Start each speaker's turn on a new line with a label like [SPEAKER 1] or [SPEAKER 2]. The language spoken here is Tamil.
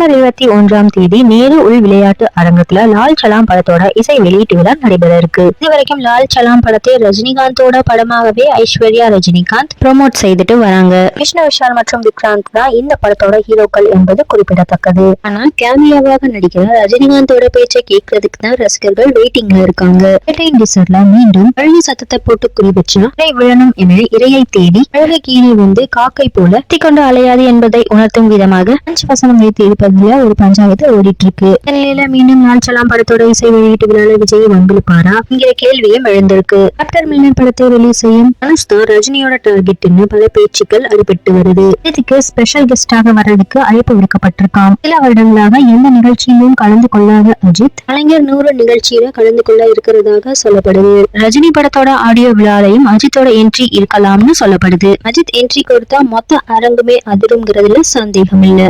[SPEAKER 1] செப்டம்பர் இருபத்தி ஒன்றாம் தேதி நேரு உள் விளையாட்டு அரங்கத்துல லால் சலாம் படத்தோட இசை வெளியீட்டு விழா நடைபெற இருக்கு. இது வரைக்கும் லால் சலாம் படத்தை ரஜினிகாந்தோட படமாகவே ஐஸ்வர்யா ரஜினிகாந்த் ப்ரோமோட் செய்துட்டு வராங்க. விஷ்ணு விஷால் மற்றும் விக்ராந்த் தான் இந்த படத்தோட ஹீரோக்கள் என்பது குறிப்பிடத்தக்கது. ஆனா கேமியாவாக நடிக்கிற ரஜினிகாந்தோட பேச்சை கேட்கறதுக்கு தான் ரசிகர்கள் வெயிட்டிங்ல இருக்காங்க. டிசர்ல மீண்டும் அழகு சத்தத்தை போட்டு குறிப்பிச்சா இறை விழணும் என இரையை தேடி அழகு கீழே வந்து காக்கை போல கொண்டு அலையாது என்பதை உணர்த்தும் விதமாக அஞ்சு வசனம் வைத்து இருப்பதுல ஒரு பஞ்சாயத்து ஓடிட்டு இருக்கு நிலையில மீண்டும் நாள் சலாம் படத்தோட இசை வெளியீட்டு விழால விஜய் வம்பிழுப்பாரா என்கிற கேள்வியும் எழுந்திருக்கு. ஆப்டர் மீனன் படத்தை ரிலீஸ் செய்யும் தனுஷ் தான் ரஜினியோட டார்கெட்னு பல பேச்சுக்கள் அடிபட்டு வருது. இதுக்கு ஸ்பெஷல் கெஸ்டாக வர்றதுக்கு அழைப்பு விடுக்கப்பட்டிருக்கான் சில வருடங்களாக எந்த நிகழ்ச்சியிலும் கலந்து கொள்ளாத அஜித் கலைஞர் நூறு நிகழ்ச்சியில கலந்து கொள்ள இருக்கிறதாக சொல்லப்படுது. ரஜினி படத்தோட ஆடியோ விழாலையும் அஜித்தோட என்ட்ரி இருக்கலாம்னு சொல்லப்படுது. அஜித் என்ட்ரி கொடுத்தா மொத்த அரங்குமே அதிருங்கிறதுல சந்தேகம் இல்ல